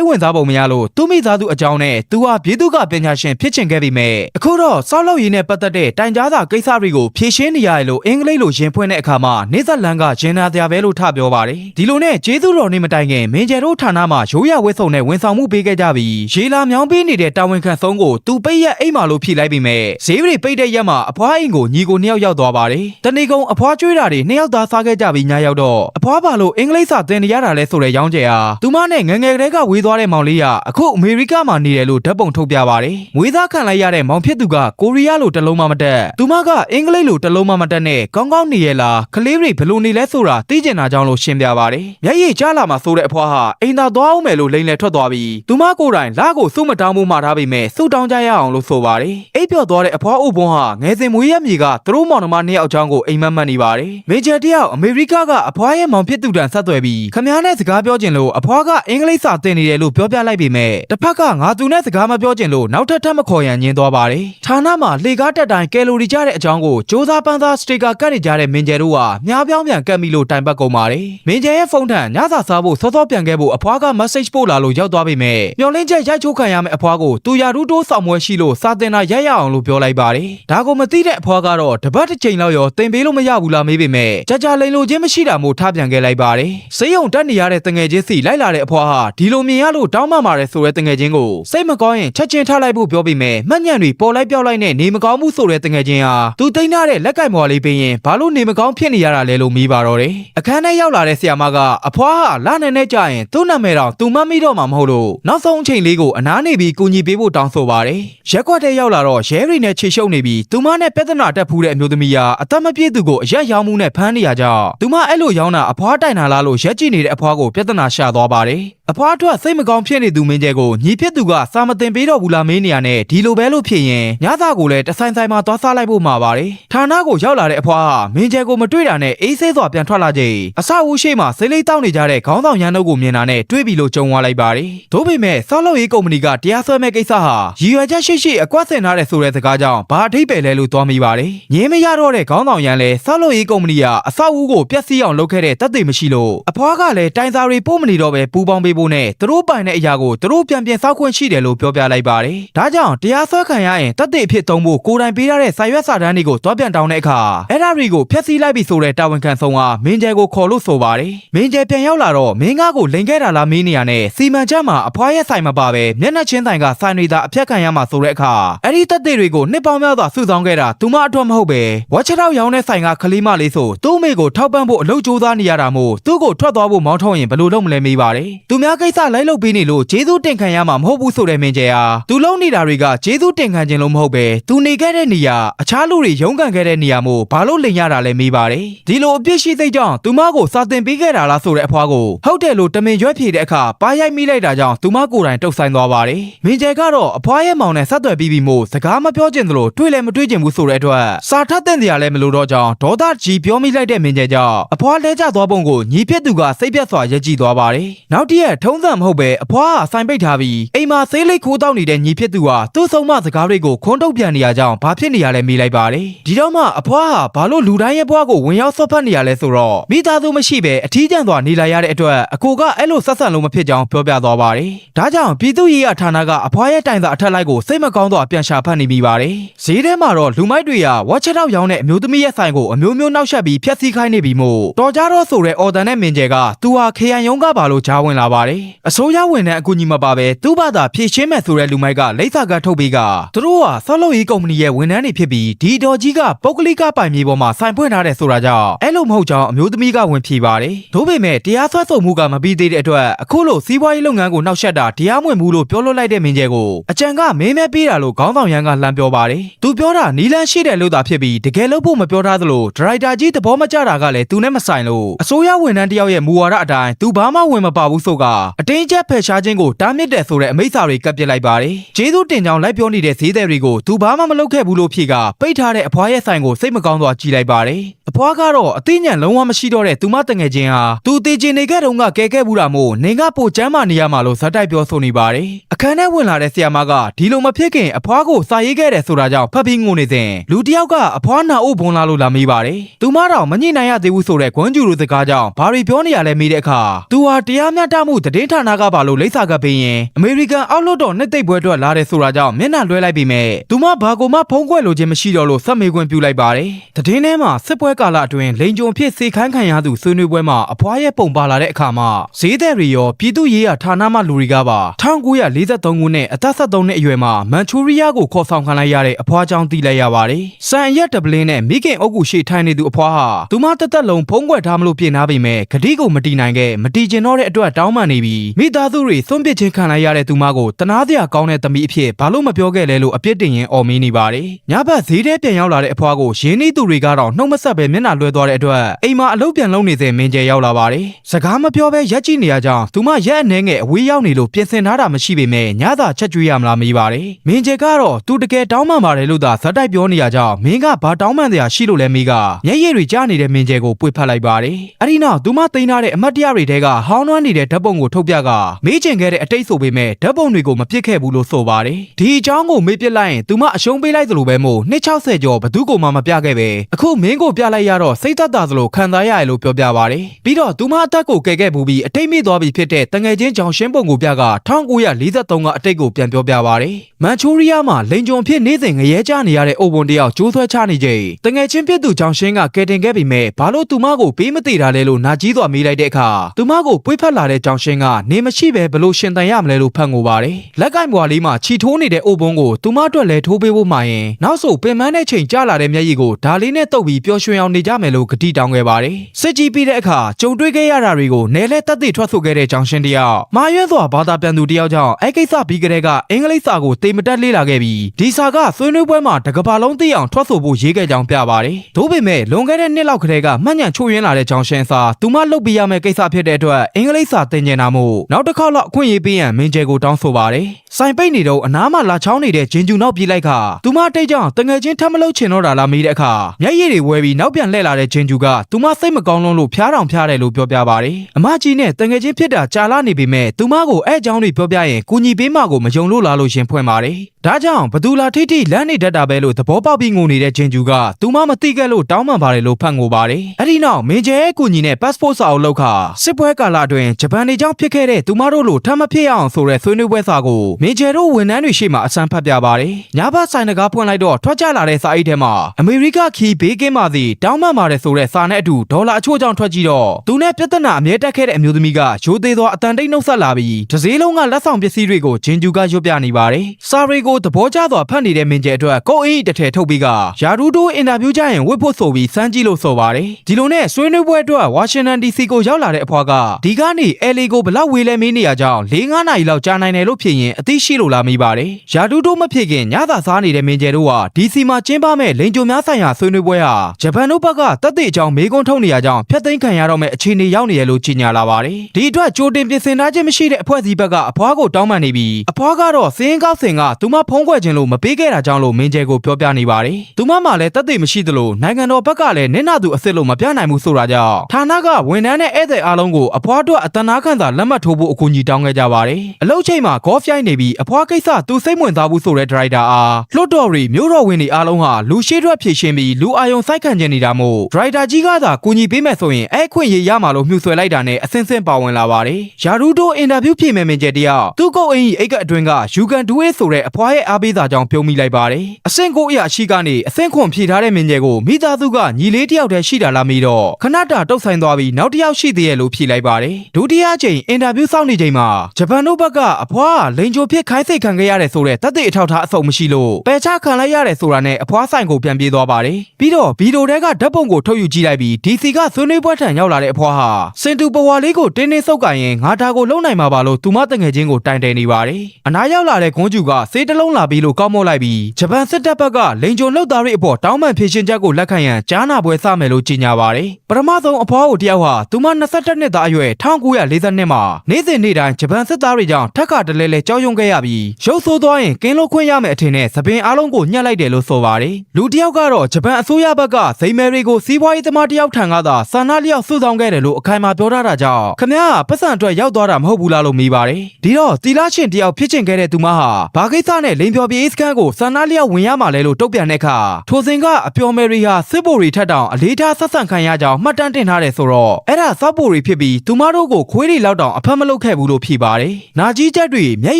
တ်ဝင်စားပုံမရလို့သူမိသားစုအကြောင်းနဲ့သူဟာပြည်သူ့ကပညာရှင်ဖြစ်ချင်ခဲ့ပေမဲ့အခုတော့စောက်လောက်ရည်နဲ့ပတ်သက်တဲ့တိုင်ကြားစာကိစ္စတွေကိုဖြေရှင်းနေရတယ်လို့အင်္ဂလိပ်လိုရင်ဖွင့်တဲ့အခါမှာနေဇာလန်ကဂျင်နာတရားပဲလို့ထပြောပါတယ်ဒီလိုနဲ့ကျေးဇူးတော်နေမတိုင်ခင်မင်းကျဲတို့ဌာနမှာရိုးရဝဲဆုံနဲ့ဝန်ဆောင်မှုပေးခဲ့ကြပြီးရေလာမြောင်းပေးနေတဲ့တာဝန်ခံဆုံးကိုသူပိတ်ရက်အိမ်မာလို့ဖြေလိုက်ပြီးမဲ့ဈေးရီပိတ်တဲ့ရက်မှာအဖွားအိမ်ကိုညီကိုနှစ်ယောက်ရောက်သွားပါတယ်တဏီကုံအဖွားကျွေးတာတွေနှစ်ယောက်သားစားခဲ့ကြပြီးညရောက်တော့အဖွားပါလို့အင်္ဂလိပ်စာသင်နေရတာလဲဆိုတဲ့ရောင်းကျယ်ဟာသူမနဲ့ငယ်ငယ်ကလေးကဝေးသွားတဲ့မောင်လေးကအခုအမေရိကမှာနေတယ်လို့ဓာတ်ပုံထုတ်ပြပါတယ်မွေးသားခံလိုက်ရတဲ့မောင်ဖြစ်သူကကိုရီးယားလိုတစ်လုံးမှမတက်သူမကအင်္ဂလိပ်လိုတစ်လုံးမှမတက်နဲ့ကောင်းကောင်းနေရလားကလေးတွေဘယ်လိုနေလဲဆိုတာသိကျင်တာကြောင့်လို့ရှင်းပြပါတယ်မျက်ရည်ကျလာမှဆိုတဲ့အဖွားဟာအိမ်သာသွားအောင်မယ်လို့လိန်လည်ထွက်သွားပြီးသူမကိုယ်တိုင်လာကိုစုမတောင်းဖို့မှာထားပေမဲ့စုတောင်းကြရအောင်လို့ဆိုပါတယ်အိပ်ပျော်သွားတဲ့အဖွားအုပ်ဘွန်းဟာငယ်စဉ်မွေးရမြေကသူတို့မောင်နှမနှစ်ယောက်အကြောင်းကိုအိမ်မက်မှတ်နေပါတယ်မေဂျာတယောက်အမေရိကကအဖွားရဲ့မောင်ဖြစ်သူတန်ဆက်သွယ်ပြီးခမားနဲ့စကားပြောကျင်လို့အဖွားကအင်္ဂလိပ်စာသင်နေတယ်လို့ပြောပြလိုက်ပေမဲ့တစ်ဖက်ကငါသူနဲ့စကားမပြောကျင်လို့နောက်ထပ်ထပ်မခေါ်ရန်ညင်းသွားပါတယ်ဌာနမှာလေကားတက်တိုင်းကယ်လိုရီကျတဲ့အကြောင်းကိုစ조사ပန်းသားစတေကာကတ်နေကြတဲ့မင်ဂျယ်တို့ကမြားပြောင်းပြန်ကတ်မိလို့တိုင်ပတ်ကုန်ပါတယ်မင်ဂျယ်ရဲ့ဖုန်းထံညစာစားဖို့စောစောပြန်ခဲ့ဖို့အဖွားက message ပို့လာလို့ရောက်သွားပေမဲ့မျော်လင့်ချက်ရိုက်ချိုးခံရမယ့်အဖွားကိုသူရာထူးတိုးဆောင်မွဲရှိလို့စာတင်တာရိုက်ရအောင်လို့ပြောလိုက်ပါတယ်ဒါကိုမသိတဲ့အဖွားကတော့တပတ်တစ်ချိန်လောက်ရောတင်ပေးလို့မရဘူးလားမေးပေမဲ့ကြာကြာလိန်လိုချင်းမရှိတာမို့ထားပြန်ခဲ့လိုက်ပါတယ်စေးရုံတက်နေရတဲ့တငယ်ချင်းစီလိုက်လာတဲ့အဖွားဟာဒီလိုမြင်ရလို့တောင်းပန်ပါတယ်ဆိုတဲ့တငယ်ချင်းကိုစိတ်မကောင်းရင်ချက်ချင်းထားလိုက်ဖို့ပြောပေမဲ့မှတ်ညံတွေပေါ်လိုက်ပြောက်လိုက်နဲ့နေမကောင်းမှုဆိုတဲ့တငယ်ချင်းဟာသူတိတ်ထားတဲ့လက်ကင်မော်လေးပေးရင်ဘာလို့နေမကောင်းဖြစ်နေရတာလဲလို့မေးပါတော့တယ်အခန်းထဲရောက်လာတဲ့ဆရာမကအဖွားဟာလာနေနဲ့ကြရင်သူ့နာမည်တော့သူမမိတော့မှာမဟုတ်လို့နောက်ဆုံးအချိန်လေးကိုအနားနေပြီးကူညီပေးဖို့တောင်းဆိုပါတယ်ရက်ကွက်ထဲရောက်လာတော့ရဲရီနဲ့ခြေရှုပ်နေပြီးသူမနဲ့ပြဿနာတက်ဖူးတဲ့အမျိုးသမီးဟာအသက်မပြည့်သူကိုအရက်ရောင်းမှုနဲ့ဖမ်းနေရကြောင်းသူမအဲ့လိုရောင်းတာအဖွားတိုင်တာလားလို့ရက်ကြည့်နေတဲ့အဖွားကိုပြဿနာရှာသွားပါတယ်အဖွားအတွက်စိတ်မကောင်းဖြစ်နေသူမင်းကျဲကိုညီဖြစ်သူကစာမတင်ပေးတော့ဘူးလားမင်းနေရနဲ့ဒီလိုပဲလို့ဖြစ်ရင်ညသားကိုလည်းတဆိုင်ဆိုင်မှာသွားစားလိုက်ဖို့မှာပါတယ်ဌာနကိုရောက်လာတဲ့အဖွားဟာမင်းကျဲကိုမတွေ့တာနဲ့အေးဆေးစွာပြန်ထွက်လာချိန်အဆအုပ်ရှိမှစိတ်လေးတောက်နေကြတဲ့ခေါင်းဆောင်ရန်တို့ကိုမြင်တာနဲ့တွေ့ပြီလို့ကြုံသွားလိုက်ပါတယ်တို့ပေမဲ့ဆောက်လုပ်ရေးကုမ္ပဏီကတရားစွဲမဲ့ကိစ္စဟာရည်ရွယ်ချက်ရှိရှိအကွက်ဆင်ထားတဲ့ဆိုတဲ့စကားကြောင့်ဘာအထိပ္ပယ်လဲလို့သွားမိပါတယ်ငင်းမရတော့တဲ့ခေါင်းဆောင်ရန်လဲဆောက်လုပ်ရေးကုမ္ပဏီကအဆောက်အဦကိုပျက်စီးအောင်လုပ်ခဲ့တဲ့တပ်တွေမရှိလို့အဖွားကလည်းတိုင်စာတွေပို့မနေတော့ပဲပူပေါင်းပေးဖို့နဲ့သူတို့ပိုင်တဲ့အရာကိုသူတို့ပြန်ပြန်စောက်ခွင့်ရှိတယ်လို့ပြောပြလိုက်ပါတယ်ဒါကြောင့်တရားစွဲခံရရင်တပ်တွေအဖြစ်သုံးဖို့ကိုယ်တိုင်ပေးထားတဲ့စာရွက်စာတမ်းတွေကိုတွားပြန်တောင်းတဲ့အခါအဲ့ဒါတွေကိုဖျက်ဆီးလိုက်ပြီဆိုတဲ့တာဝန်ခံဆုံးကမင်းကျဲကိုခေါ်လို့ဆိုပါတယ်မင်းကျဲပြန်ရောက်လာတော့မင်းကားကိုလိန်ခဲ့တာလားမင်းနေရနဲ့စီမံချက်မှာအဖွားရဲ့ဆိုင်မပါပဲမျက်နှာချင်းဆိုင်ကဆိုင်တွေသာအဖြတ်ခံရမှာဆိုတဲ့အခါအဲ့ဒီတပ်တွေတွေကိုနှစ်ပေါင်းများစွာစုဆောင်းခဲ့တာသူမအတွက်မဟုတ်ပဲဝါချက်တော့ရောင်းတဲ့ဆိုင်ကကလေးမလေးဆိုသူ့အမေကိုထောက်ပံ့ဖို့အလုပ်ကြိုးစားနေရတာမို့သူ့ကိုထွက်သွားဖို့မောင်းထုတ်ရင်ဘယ်လိုလုပ်မလဲမေးပါတယ်သူများကိစ္စလိုက်လုပ်ပေးနေလို့ဂျေဇုတင်ခံရမှာမဟုတ်ဘူးဆိုတဲ့မင်းကျဲဟာသူလုံးနေတာတွေကဂျေဇုတင်ခံခြင်းလို့မဟုတ်ပဲသူနေခဲ့တဲ့နေရာအခြားလူတွေရုန်းကန်ခဲ့တဲ့နေရာမို့ဘာလို့လိန်ရတာလဲမေးပါတယ်ဒီလိုအပြစ်ရှိစိတ်ကြောင့်သူမကိုစာတင်ပေးခဲ့တာလားဆိုတဲ့အဖွားကိုဟုတ်တယ်လို့တမင်ရွက်ဖြေတဲ့အခါပါရိုက်မိလိုက်တာကြောင့်သူမကိုယ်တိုင်တုတ်ဆိုင်သွားပါတယ်မင်းကျဲကတော့အဖွားရဲ့မောင်နဲ့ဆက်သွယ်ပြီးပြီမို့စကားမပြောချင်သလိုတွေ့လည်းမတွေ့ချင်ဘူးဆိုတဲ့အတွက်စာထပ်တဲ့နေရာလည်းမလိုတော့ကြောင်းဒေါသကြီးပြောမိလိုက်တဲ့မင်းကျဲကြောင့်အဖွားလဲကျသွားပုံကိုညီဖြစ်သူကစိတ်ပြတ်စွာရက်ကြည့်သွားပါတယ်နောက်တည့်ရက်ထုံးစံမဟုတ်ပဲအဖွားကဆိုင်ပိတ်ထားပြီးအိမ်မှာဆေးလိတ်ခိုးတောက်နေတဲ့ညီဖြစ်သူဟာသူ့ဆုံးမစကားတွေကိုခွန်းထုတ်ပြန်နေရကြောင်းဘာဖြစ်နေရလဲမေးလိုက်ပါတယ်ဒီတော့မှအဖွားဟာဘာလို့လူတိုင်းရဲ့ဘဝကိုဝင်ရောက်ဆော့ဖက်နေရလဲဆိုတော့မိသားစုမရှိပဲအထီးကျန်စွာနေလာရတဲ့အတွက်အကိုကအဲ့လိုဆက်ဆံလို့မဖြစ်ကြောင်းပြောပြသွားပါတယ်ဒါကြောင့်ပြည်သူ့ရေးအဌာနကအဖွားရဲ့တိုင်သာအထက်လိုက်ကိုစိတ်မကောင်းစွာပြန်ရှာဖတ်နေမိပါတယ်ဈေးထဲမှာတော့လူမိုက်တွေကဝက်ချက်တော့ရောင်းတဲ့အမျိုးသမီးရဲ့ဆိုင်ကိုအမျိုးမျိုးနောက်ဆက်ပြီးဖျက်ဆီးခိုင်းနေပြီမို့တော်ကြတော့ဆိုတဲ့အော်ဒန်နဲ့မင်ဂျယ်ကသူဟာခရံယုံကပါလို့ဂျားဝင်လာပါတယ်အစိုးရဝင်တဲ့အကူအညီမပါပဲသူ့ဘာသာဖြည့်ရှင်းမဲ့ဆိုတဲ့လူမိုက်ကလိမ့်စာကထုတ်ပြီးကသူတို့ဟာဆောက်လုပ်ရေးကုမ္ပဏီရဲ့ဝန်ထမ်းတွေဖြစ်ပြီးဒီတော်ကြီးကပုဂ္ဂလိကပိုင်မြေပေါ်မှာဆိုင်ဖွင့်ထားတဲ့ဆိုတာကြောင့်အဲ့လိုမဟုတ်ကြောင်းအမျိုးသမီးကဝင်ဖြေပါတယ်ဒါပေမဲ့တရားစွဲဆိုမှုကမပြီးသေးတဲ့အတွက်အခုလိုစီးပွားရေးလုပ်ငန်းကိုနှောက်ယှက်တာတရားမဝင်ဘူးလို့ပြောလွတ်လိုက်တဲ့မင်းကျဲကိုအကြံကမင်းမဲပေးတာလို့ခေါင်းဆောင်ရန်ကလှမ်းပြောပါတယ်သူပြောတာနီလန်းရှိတယ်လို့သာဖြစ်ပြီးတကယ်လို့ဖို့မပြောထားသလိုဒရိုက်တာကြီးသဘောမကျတာကလည်းသူနဲ့မဆိုင်လို့အစိုးရဝန်ထမ်းတယောက်ရဲ့မူဝါဒအတိုင်းသူဘာမှဝင်မပါဘူးဆိုကအတင်းကျပ်ဖယ်ရှားခြင်းကိုတားမြစ်တယ်ဆိုတဲ့အမိန့်စာတွေကပ်ပစ်လိုက်ပါတယ်ကျေးဇူးတင်ကြောင်းလိုက်ပြောနေတဲ့ဈေးသည်တွေကိုသူဘာမှမလုပ်ခဲ့ဘူးလို့ဖြေကပိတ်ထားတဲ့အဖွားရဲ့ဆိုင်ကိုစိတ်မကောင်းစွာကြည့်လိုက်ပါတယ်အဖွားကတော့အသိဉာဏ်လုံးဝမရှိတော့တဲ့သူမတငယ်ချင်းဟာသူတည်ကျင်နေခဲ့တုန်းကကဲခဲ့ဘူးတာမို့နေကပိုချမ်းမာနေရမှာလို့ဇက်တိုက်ပြောဆိုနေပါတယ်အခအခန်းထဲဝင်လာတဲ့ဆီယာမကဒီလိုမဖြစ်ခင်အဖွားကိုစာရေးခဲ့တယ်ဆိုတာကြောင့်ဖတ်ပြီးငိုနေစဉ်လူတစ်ယောက်ကအဖွားနာအိုးဘွန်လာလို့လာမိပါတယ်။သူမတော့မညှိနိုင်ရသေးဘူးဆိုတဲ့ဂွန်းကျူလိုစကားကြောင့်ဘာတွေပြောနေရလဲမေးတဲ့အခါသူဟာတရားမျှတမှုသတင်းဌာနကပါလို့လိပ်စာကပ်ပေးရင်အမေရိကန်အောက်လွှတ်တော်နှစ်သိမ့်ပွဲအတွက်လာတယ်ဆိုတာကြောင့်မျက်နှာလွှဲလိုက်ပြီးမဲ့သူမဘာကိုမှဖုံးကွယ်လိုခြင်းမရှိတော့လို့စက်မေခွင့်ပြုလိုက်ပါတယ်။သတင်းထဲမှာစစ်ပွဲကာလအတွင်းလိန်ကြုံဖြစ်စေခိုင်းခံရသူဆွေးနွေးပွဲမှာအဖွားရဲ့ပုံပါလာတဲ့အခါမှာဈေးသည်တွေရောပြည်သူရေးရာဌာနမှလူတွေကပါ1943ခုနှစ်အသက်73နှစ်အရွယ်မှာမန်ချူရီးယားကိုခေါ်ဆောင်ခံလိုက်ရတဲ့အဖွားကြောင့်သိလိုက်ရပါတယ်။စံအရက်ဒပလင်းနဲ့မိခင်အုပ်ကူရှိထိုင်နေသူအဖွားဟာသူမတက်တက်လုံးဖုံးကွယ်ထားမလို့ပြင်ထားပေမဲ့ဂတိကိုမတီးနိုင်ခဲ့မတီးကျင်တော့တဲ့အတွက်တောင်းပန်နေပြီးမိသားစုတွေသွန့်ပစ်ခြင်းခံလိုက်ရတဲ့သူမကိုတနာစရာကောင်းတဲ့သမီးအဖြစ်ဘာလို့မပြောခဲ့လဲလို့အပြစ်တင်ရင်အော်မင်းနေပါတယ်။ညဘက်ဈေးထဲပြန်ရောက်လာတဲ့အဖွားကိုရင်းနှီးသူတွေကတော့နှုတ်မဆက်ပဲမျက်နှာလွှဲသွားတဲ့အတွက်အိမ်မှာအလုပ်ပြန်လုပ်နေစဉ်မင်းကျဲရောက်လာပါတယ်။စကားမပြောဘဲရက်ကြည့်နေရကြောင်းသူမရက်အနေငယ်အဝေးရောက်နေလို့ပြင်ဆင်ထားတာမရှိပေမဲ့ညသာချက်ကျွေးရမလားမေးပါတယ်။မင်းကျဲကတော့သူတကယ်တောင်းပန်ပါတယ်လို့သာဇက်တိုက်ပြောနေရကြောင်းမင်းကဘာတောင်းပန်စရာရှိလို့လဲမေးကမျက်ရည်တွေကျနေတဲ့မင်းကျဲကိုပွေဖက်လိုက်ပါတယ်။အဲ့ဒီနောက်သူမသိမ်းထားတဲ့အမတ်တရားတွေထဲကဟောင်းနှွမ်းနေတဲ့ဓာတ်ပုံကိုထုတ်ပြကမေးချင်ခဲ့တဲ့အတိတ်ဆိုပေမဲ့ဓာတ်ပုံတွေကိုမပြစ်ခဲ့ဘူးလို့ဆိုပါတယ်။ဒီအကြောင်းကိုမေးပြစ်လိုက်ရင်သူမအရှုံးပေးလိုက်သလိုပဲမို့260ကျော်ဘသူကိုမှမပြခဲ့ပဲအခုမင်းကိုပြလိုက်ရတော့စိတ်သက်သာသလိုခံစားရရလို့ပြောပြပါတယ်။ပြီးတော့သူမအသက်ကိုကယ်ခဲ့ဘူးပြီးအတိတ်မိသွားပြီဖြစ်တဲ့တငယ်ချင်းကြောင်ရှင်းပုံကိုပြက1943ကအတိတ်ကိုပြန်ပြောပြပါတယ်။မန်ချူရီးယားမှာလိန်ကြုံဖြစ်နေစဉ်ငရဲကြနေရတဲ့အိုဘွန်တယောက်ကျိုးဆွဲချနေချိန်တငယ်ချင်းဖြစ်သူကြောင်ရှင်းကကယ်တင်ခဲ့ပြီးမဲ့ဘာလို့သူမကိုပေးမသေးတာလဲလို့နာကြီးစွာမေးလိုက်တဲ့အခါသူမကိုပွေးဖက်လာတဲ့ကြောင်ရှင်းကနေမရှိပဲဘလို့ရှင်တန်ရမလဲလို့ဖတ်ငိုပါတယ်။လက်ကင်ဘွားလေးမှာခြီထိုးနေတဲ့အိုဘွန်ကိုသူမအတွက်လဲထိုးပေးဖို့မှရင်နောက်ဆိုပင်မတဲ့ချိန်ကြလာတဲ့မျက်ရည်ကိုဒါလေးနဲ့တုပ်ပြီးပျော်ရွှင်အောင်နေကြမယ်လို့ဂတိတောင်းခဲ့ပါတယ်။စစ်ကြီးပြီးတဲ့အခါကြုံတွေ့ခဲ့ရတာတွေကိုနဲလဲတက်သိထွက်ဆိုခဲ့တဲ့ကြောင်ရှင်းတယောက်မာရွဲစွာဘာသာပြန်သူတယောက်ကြောင့်အဲ့ကိစ္စပြီးကြတဲ့ကအင်္ဂလိပ်စာကိုတေမတက်လေ့လာခဲ့ပြီးဒီစာကဆွေးနွေးပွဲမှာတကဘာလုံးသိအောင်ထွက်ဆိုဖို့ရေးခဲ့ကြောင်းပြပါတယ်။ဒါပေမဲ့လွန်ခဲ့တဲ့နှစ်လောက်ကတည်းကမှတ်ညံချိုးယွင်းလာတဲ့ကြောင်ရှင်းစာသူမလုပ်ပြရမယ့်ကိစ္စဖြစ်တဲ့အတွက်အင်္ဂလိပ်စာသင်ကျင်တာမို့နောက်တစ်ခေါက်လောက်အခွင့်အရေးပေးရန်မင်းကျဲကိုတောင်းဆိုပါတယ်။စိုင်ပိတ်နေတော့အနားမှာလာချောင်းနေတဲ့ဂျင်ဂျူနောက်ပြေးလိုက်ခါသူမတိတ်ကြောင်တငယ်ချင်းထပ်မလို့ချင်တော့တာလားမေးတဲ့အခါမျက်ရည်တွေဝဲပြီးနောက်ပြန်လှည့်လာတဲ့ဂျင်ဂျူကသူမစိတ်မကောင်းလုံးလို့ဖျားတောင်ဖျားတယ်လို့ပြောပြပါတယ်။အမကြီးနဲ့တငယ်ချင်းဖြစ်တာကြာလာနေပေမဲ့သူမကိုအဲ့အကြောင်းတွေပြောပြရင်ကူညီပေးမှကိုမယုံလို့လားလို့ရှင်ဖွင့်ပါတယ်။ဒါကြောင့်ဘသူလာထိထိလမ်းနေတတ်တာပဲလို့သဘောပေါက်ပြီးငိုနေတဲ့ဂျင်ဂျူကသူမမသိခဲ့လို့တောင်းပန်ပါတယ်လို့ဖတ်ငိုပါတယ်။အဲ့ဒီနောက်မင်းကျဲကူညီနဲ့ passport စာအုပ်လောက်ခါစစ်ပွဲကာလအတွင်းဂျပန်တွေကြောင့်ဖြစ်ခဲ့တဲ့သူမတို့လိုထပ်မဖြစ်ရအောင်ဆိုတဲ့ဆွေးနွေးပွဲစာကိုမင်းကျဲတို့ဝန်ထမ်းတွေရှေ့မှာအစမ်းဖတ်ပြပါတယ်။ညဘက်ဆိုင်တကားဖွင့်လိုက်တော့ထွက်ကြလာတဲ့စာအိတ်ထဲမှာအမေရိကခီးဘေးကင်းပါစီတောင်းပန်ပါတယ်ဆိုတဲ့စာနဲ့အတူဒေါ်လာအချို့ကြောင့်ထွက်ကြည့်တော့သူနဲ့ပြဿနာအမြဲတက်ခဲ့တဲ့အမျိုးသမီးကရိုသေသောအတန်တိတ်နှုတ်ဆက်လာပြီးတစ်စည်းလုံးကလက်ဆောင်ပစ္စည်းတွေကိုဂျင်ဂျူကရွတ်ပြနေပါတယ်။စာရီကိုသဘောကျစွာဖတ်နေတဲ့မင်းကျဲအတွက်ကိုအင်းတစ်ထည်ထုတ်ပြီးကယာရူတိုအင်တာဗျူးကြရင်ဝစ်ဖို့ဆိုပြီးစမ်းကြည့်လို့ဆိုပါတယ်။ဒီလိုနဲ့ဆွေးနွေးပွဲအတွက်ဝါရှင်တန် DC ကိုရောက်လာတဲ့အဖွားကဒီကနေ LA ကိုဘလောက်ဝေးလဲမေးနေရကြောင်း၄၅နာရီလောက်ကြာနိုင်တယ်လို့ဖြစ်ရင်အသိရှိလို့လာမိပါတယ်။ယာရူတိုမဖြစ်ခင်ညသာစားနေတဲ့မင်းကျဲတို့ဟာ DC မှာကျင်းပမဲ့လိန်ကြုံများဆိုင်ရာဆွေးနွေးပွဲဟာဂျပန်တို့ဘက်ကတက်တဲ့အကြောင်းမေးခွန်းထုတ်နေရကြောင်းဖျက်သိမ်းခံရတော့မဲ့အခြေအနေရောက်နေရလို့ကြေညာလာပါတယ်။ဒီအတွက်ကြိုတင်ပြင်ဆင်ထားခြင်းမရှိတဲ့အဖွဲ့အစည်းဘက်ကအဖွားကိုတောင်းပန်နေပြီးအဖွားကတော့စင်းကောက်စင်ကသူမဖုံးကွယ်ခြင်းလို့မပေးခဲ့တာကြောင့်လို့မင်းကျဲကိုပြောပြနေပါတယ်။သူမမှလည်းတက်သိမရှိသလိုနိုင်ငံတော်ဘက်ကလည်းနင့်နာသူအစ်စ်လို့မပြနိုင်ဘူးဆိုတာကြောင့်ဌာနကဝန်ထမ်းနဲ့ဧည့်သည်အားလုံးကိုအဖွားတို့အတနာခံစာလက်မှတ်ထိုးဖို့အကူအညီတောင်းခဲ့ကြပါတယ်။အလုပ်ချိန်မှာဂေါ့ဖ်ရိုက်နေပြီးအဖွားကိစ္စသူစိတ်ဝင်စားဘူးဆိုတဲ့ဒရိုက်တာအားလွတ်တော်ရီမျိုးတော်ဝင်တွေအားလုံးဟာလူရှိထွက်ဖြည့်ရှင်းပြီးလူအာယုံစိုက်ခံခြင်းနေတာမို့ဒရိုက်တာကြီးကသာကူညီပေးမယ်ဆိုရင်အဲ့ခွင့်ရရမှာလို့မြှူဆွဲလိုက်တာနဲ့အစင်းစင်းပါဝင်လာပါတယ်။ယာရူတိုအင်တာဗျူးဖြေမယ်မင်းကျဲတယောက်သူ့ကိုယ်အင်ကြီးအိတ်ကအတွင်းက You can do it ဆိုတဲ့အဖွားရဲ့အားပေးစာကြောင့်ပြုံးမိလိုက်ပါတယ်။အဆင့်ကိုအရာရှိကနေအဆင့်ခွန်ဖြေထားတဲ့မင်းကျဲကိုမိသားစုကညီလေးတယောက်တည်းရှိတာလားမေးတော့ခဏတာတုတ်ဆိုင်သွားပြီးနောက်တစ်ယောက်ရှိသေးရဲ့လို့ဖြေလိုက်ပါတယ်။ဒုတိယချိန်အင်တာဗျူးစောင့်နေချိန်မှာဂျပန်တို့ဘက်ကအဖွားလိန်ချိုဖြစ်ခိုင်းစိတ်ခံခဲ့ရတယ်ဆိုတဲ့တပ်တဲ့အထောက်အထားအစုံမရှိလို့ပယ်ချခံလိုက်ရတယ်ဆိုတာနဲ့အဖွားဆိုင်ကိုပြန်ပြေးသွားပါတယ်။ပြီးတော့ဗီဒီယိုထဲကဓာတ်ပုံကိုထုတ်ယူကြည့်လိုက်ပြီး DC ကဆွေးနွေးပွဲထံရောက်လာတဲ့အဖွားဟာစင်တူပဝါလေးကိုတင်းတင်းဆုပ်ကန်ရင်ငါဒါကိုလုံနိုင်မှာပါလို့သူမတငယ်ချင်းကိုတိုင်တယ်နေပါတယ်။အနားရောက်လာတဲ့ဂွန်းကျူကစေးတလုံးလာပြီးလို့ကောက်မော့လိုက်ပြီးဂျပန်စစ်တပ်ဘက်ကလိန်ချိုလှုပ်သားတွေအပေါ်တောင်းပန်ဖြေရှင်းချက်ကိုလက်ခံရန်ကြားနာပွဲစမယ်လို့ကြေညာပါတယ်။ပထမဆုံးအဖွားကိုတယောက်ဟာသူမ22နှစ်သားအရွယ်1942မှာနေ့စဉ်နေ့တိုင်းဂျပန်စစ်သားတွေကြောင့်ထက်ခါတလဲလဲကြောက်ရွံ့ခဲ့ရပြီးရုပ်ဆိုးသွားရင်ကင်းလို့ခွင့်ရမယ်အထင်နဲ့သပင်အားလုံးကိုညှက်လိုက်တယ်လို့ဆိုပါတယ်လူတစ်ယောက်ကတော့ဂျပန်အစိုးရဘက်ကဇိမ်မယ်တွေကိုစီးပွားရေးသမားတစ်ယောက်ထံကသာဆန္ဒလျောက်စုဆောင်ခဲ့တယ်လို့အခိုင်အမာပြောထားတာကြောင့်ခမရကပတ်စံအတွက်ရောက်သွားတာမဟုတ်ဘူးလားလို့မေးပါတယ်ဒီတော့တီလာရှင်တစ်ယောက်ဖြစ်ချင်ခဲ့တဲ့သူမဟာဘာကိစ္စနဲ့လိန်ပြော်ပြေးစကန်ကိုဆန္ဒလျောက်ဝင်ရမှာလဲလို့တုတ်ပြန်တဲ့အခါထိုစဉ်ကအပျော်မယ်ရီဟာစစ်ဘိုရီထက်တောင်အလေးထားဆက်ဆံခံရကြောင်းမှတ်တမ်းတင်ထားတယ်ဆိုတော့အဲ့ဒါစောက်ဘိုရီဖြစ်ပြီးသူမတို့ကိုခွေးတွေလောက်တောင်အဖက်မလုပ်ခဲ့ဘူးလို့ဖြေပါတယ်နာကြီးချက်တွေမျက်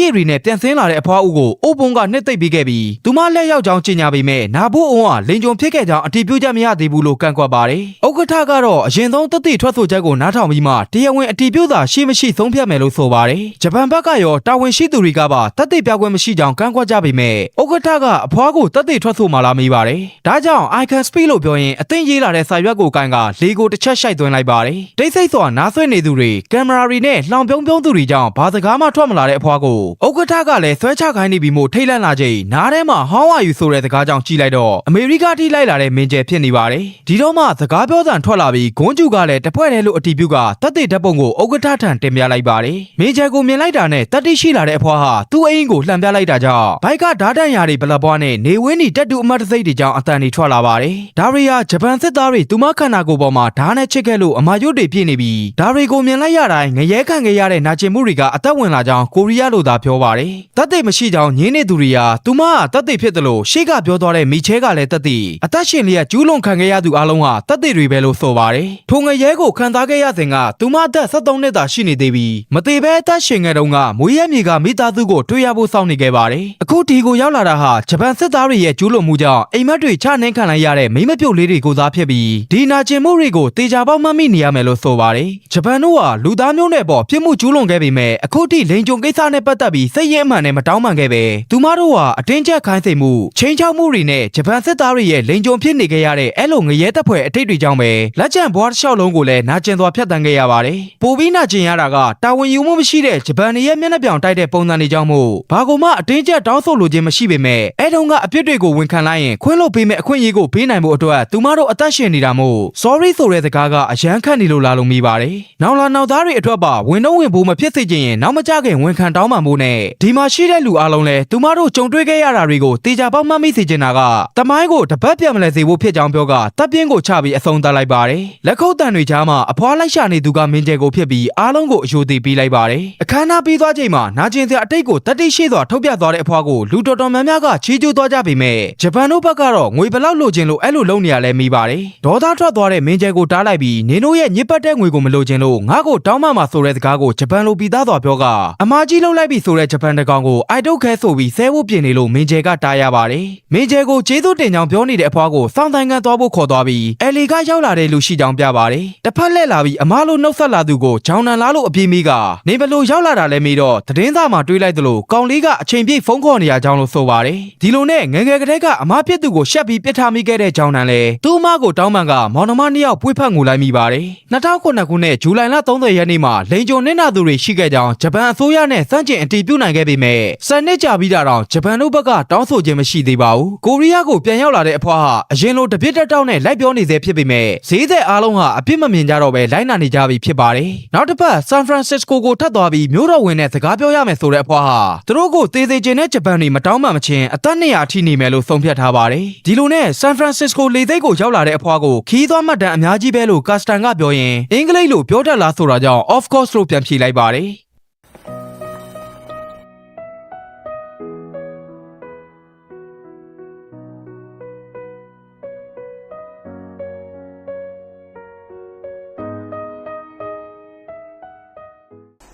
ရည်တွေနဲ့ပြန်ဆင်းလာတဲ့အဖွားဦးကိုအိုးပုံကနှစ်သိပ်ပေးခဲ့ပြီးသူမလက်ရောက်ကြောင်းကြေညာပေမဲ့နာဖို့အောင်ကလိန်ကြုံဖြစ်ခဲ့ကြောင်းအတည်ပြုချက်မရသေးဘူးလို့ကန့်ကွက်ပါတယ်ဥက္ကဋ္ဌကတော့အရင်ဆုံးတသိထွက်ဆိုချက်ကိုနားထောင်ပြီးမှတရားဝင်အတည်ပြုတာရှိမရှိဆုံးဖြတ်မယ်လို့ဆိုပါတယ်ဂျပန်ဘက်ကရောတာဝန်ရှိသူတွေကပါတသိပြခွင့်မရှိကြောင်းကန့်ကွက်ကြပေမဲ့ဥက္ကဋ္ဌကအဖွားကိုတသိထွက်ဆိုမှလာမေးပါတယ်ဒါကြောင့် I can speak လို့ပြောရင်အသိရေးလာတဲ့စာရွက်ကိုကန်ကလေကိုတစ်ချက်ရှိုက်သွင်းလိုက်ပါတယ်တိတ်ဆိတ်စွာနားဆွနေသူတွေကင်မရာတွေနဲ့လှောင်ပြုံးပြုံးသူတွေကြောင့်ဘာစကားမှထွက်မလာတဲ့အဖွားကိုဥက္ကဋ္ဌကလည်းဆွဲချခိုင်းနေပြီမို့ထိတ်လန့်လာချိန်နားထဲမှာဟောင်းဝါယူဆိုတဲ့စကားကြောင့်ကြည်လိုက်တော့အမေရိကထိလိုက်လာတဲ့မင်းကျယ်ဖြစ်နေပါတယ်ဒီတော့မှစကားပြောစံထွက်လာပြီးဂွန်းကျူကလည်းတဖွဲ့တည်းလို့အတီးပြုကတက်တဲ့ဓာတ်ပုံကိုဥက္ကဋ္ဌထံတင်ပြလိုက်ပါတယ်မင်းကျယ်ကိုမြင်လိုက်တာနဲ့တတိရှိလာတဲ့အဖွားဟာသူ့အိမ်ကိုလှန်ပြလိုက်တာကြောင့်ဘိုက်ကဓာတ်တန်ရာတွေဘလပွားနဲ့နေဝင်းနီတက်တူအမတ်တစိတ်တွေကြောင့်အတန်တွေထွက်လာပါတယ်ဒါရီယာဂျပန်စစ်သားတွေသူမခန္ဓာကိုယ်ပေါ်မှာဓာတ်နဲ့ချစ်ခဲ့လို့အမာရွတ်တွေပြည့်နေပြီးဒါတွေကိုမြင်လိုက်ရတိုင်းငရဲခံခဲ့ရတဲ့နာကျင်မှုတွေကအသက်ဝင်လာကြောင်းကိုရီးယားလိုသာပြောပါတယ်တတ်သိမရှိကြောင်းညင်းနေသူတွေဟာသူမကတတ်သိဖြစ်တယ်လို့ရှေ့ကပြောသွားတဲ့မိချဲကလည်းတတ်သိအသက်ရှင်လျက်ကျူးလွန်ခံခဲ့ရသူအလုံးဟာတတ်သိတွေပဲလို့ဆိုပါတယ်ထိုငရဲကိုခံစားခဲ့ရစဉ်ကသူမအသက်73နှစ်သာရှိနေသေးပြီးမသေးပဲအသက်ရှင်ခဲ့တုန်းကမွေးရမြေကမိသားစုကိုတွေ့ရဖို့စောင့်နေခဲ့ပါတယ်အခုဒီကိုရောက်လာတာဟာဂျပန်စစ်သားတွေရဲ့ကျူးလွန်မှုကြောင့်အိမ်မက်တွေချနှင်းခံလိုက်ရတဲ့မိမပြုတ်လေးတွေကိုစားဖြစ်ပြီးဒီနာကျင်မှုတွေကိုတေချာပေါက်မှတ်မိနေရမယ်လို့ဆိုပါတယ်ဂျပန်တို့ဟာလူသားမျိုးနဲ့ပေါ်ပြစ်မှုကျူးလွန်ခဲ့ပေမဲ့အခုထိလိန်ကြုံကိစ္စနဲ့ပတ်သက်ပြီးစိတ်ရင်းအမှန်နဲ့မတောင်းပန်ခဲ့ပဲသူမတို့ဟာအတင်းကျပ်ခိုင်းစေမှုချင်းချောက်မှုတွေနဲ့ဂျပန်စစ်သားတွေရဲ့လိန်ကြုံဖြစ်နေခဲ့ရတဲ့အဲ့လိုငရဲတပ်ဖွဲ့အထိတ်တွေကြောင့်ပဲလက်ကျန်ဘွားတစ်လျှောက်လုံးကိုလည်းနာကျင်စွာဖျက်ဆီးခဲ့ရပါတယ်ပိုပြီးနာကျင်ရတာကတာဝန်ယူမှုမရှိတဲ့ဂျပန်တွေရဲ့မျက်နှာပြောင်တိုက်တဲ့ပုံစံတွေကြောင့်မို့ဘာကူမှအတင်းကျပ်တောင်းဆိုလိုခြင်းမရှိပေမဲ့အဲ့တုန်းကအပြစ်တွေကိုဝန်ခံလိုက်ရင်ခွင့်လို့ပေးမဲ့အခွင့်အရေးကိုပေးနိုင်ဖို့အတွက်သူမတို့အသက်ရှင်နေတာမို့ sorry ဆိုတဲ့စကားကအယမ်းခတ်နေလို့လာလို့မိပါတယ်နောက်လာနောက်သားတွေအတွက်ပါဝင်တော့ဝင်ဖို့မဖြစ်စေချင်ရင်နောက်မကြခင်ဝန်ခံတောင်းပန်ဖို့နဲ့ဒီမှာရှိတဲ့လူအလုံးလဲသူမတို့ကြုံတွေ့ခဲ့ရတာတွေကိုတေချာပေါက်မှတ်မိစေချင်တာကတမိုင်းကိုတပတ်ပြန်မလဲစေဖို့ဖြစ်ကြောင်းပြောကတပ်ပြင်းကိုချပြီးအဆုံးသတ်လိုက်ပါတယ်လက်ခုပ်တန်တွေကြားမှာအဖွားလိုက်ရှာနေသူကမင်းကျဲကိုဖြစ်ပြီးအားလုံးကိုအယိုသေးပေးလိုက်ပါတယ်အခမ်းအနားပြီးသွားချိန်မှာနာကျင်စရာအတိတ်ကိုတတိရှိစွာထုတ်ပြသွားတဲ့အဖွားကိုလူတော်တော်များများကချီးကျူးသွားကြပေမဲ့ဂျပန်တို့ဘက်ကတော့ငွေဘယ်လောက်လိုချင်လို့အဲ့လိုလုပ်နေရလဲမိပါတယ်ဒေါသထွက်သွားတဲ့မင်းကျဲကိုတားလိုက်ပြီးနင်တို့ရဲ့ညစ်ပတ်တဲ့ငွေကိုမလိုချင်လို့ငါ့ကိုတောင်းပန်မှာဆိုတဲ့စကားကိုဂျပန်လိုပြီးသားစွာပြောကအမာကြီးလှုပ်လိုက်ပြီဆိုတဲ့ဂျပန်တကောင်ကိုအိုက်တုတ်ခဲဆိုပြီးဆဲဖို့ပြင်နေလို့မင်းကျဲကတားရပါတယ်မင်းကျဲကိုကျေးဇူးတင်ကြောင်းပြောနေတဲ့အဖွားကိုစောင့်တိုင်ကန်သွားဖို့ခေါ်သွားပြီးအယ်လီကရောက်လာတဲ့လူရှိကြောင်းပြပါတယ်တစ်ဖက်လှည့်လာပြီးအမားလိုနှုတ်ဆက်လာသူကိုဂျောင်းနန်လာလို့အပြေးမိကနေဘလို့ရောက်လာတာလဲမေးတော့သတင်းစာမှာတွေးလိုက်သလိုကောင်လေးကအချိန်ပြည့်ဖုန်းခေါ်နေရကြောင်းလို့ဆိုပါတယ်ဒီလိုနဲ့ငယ်ငယ်ကတည်းကအမားပြစ်သူကိုရှက်ပြီးပြစ်ထားမိခဲ့တဲ့ဂျောင်းနန်လဲသူ့အမကိုတောင်းပန်ကမောင်နှမနှစ်ယောက်ပွေးဖက်ငိုလိုက်မိပါတယ်2009ခုနှစ်ဇူလိုင်လ30ရက်နေ့မှာလိန်ဂျုံနင်းနာသူတွေရှိခဲ့ကြောင်းဂျပန်အစိုးရနဲ့စန့်ကျင်အတည်ပြုနိုင်ခဲ့ပေမဲ့စံနှစ်ကြာပြီးတာတော့ဂျပန်တို့ဘက်ကတောင်းဆိုခြင်းမရှိသေးပါဘူးကိုရီးယားကိုပြန်ရောက်လာတဲ့အဖွားဟာအရင်လိုတပြစ်တက်တောက်နဲ့လိုက်ပြောနေသေးဖြစ်ပေမဲ့ဈေးသက်အားလုံးဟာအပြစ်မမြင်ကြတော့ပဲလိုက်နာနေကြပြီဖြစ်ပါတယ်နောက်တစ်ပတ်ဆန်ဖရန်စစ္စကိုကိုထပ်သွားပြီးမြို့တော်ဝင်နဲ့စကားပြောရမယ်ဆိုတဲ့အဖွားဟာသူတို့ကိုသေးသေးချင်းနဲ့ဂျပန်တွေမတောင်းပန်မချင်းအသက်200အထိနေမယ်လို့ဆုံးဖြတ်ထားပါတယ်ဒီလိုနဲ့ဆန်ဖရန်စစ္စကိုလေသိက်ကိုရောက်လာတဲ့အဖွားကိုခီးသွားမှတ်တမ်းအများကြီးပဲလို့ကာစတန်ကပြောရင်အင်္ဂလိပ်လိုပြောတတ်လားဆိုတာကြောင့် of course လို့ပြန်ဖြေလိုက်ပါတယ်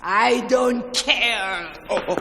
I don't care. Oh, oh,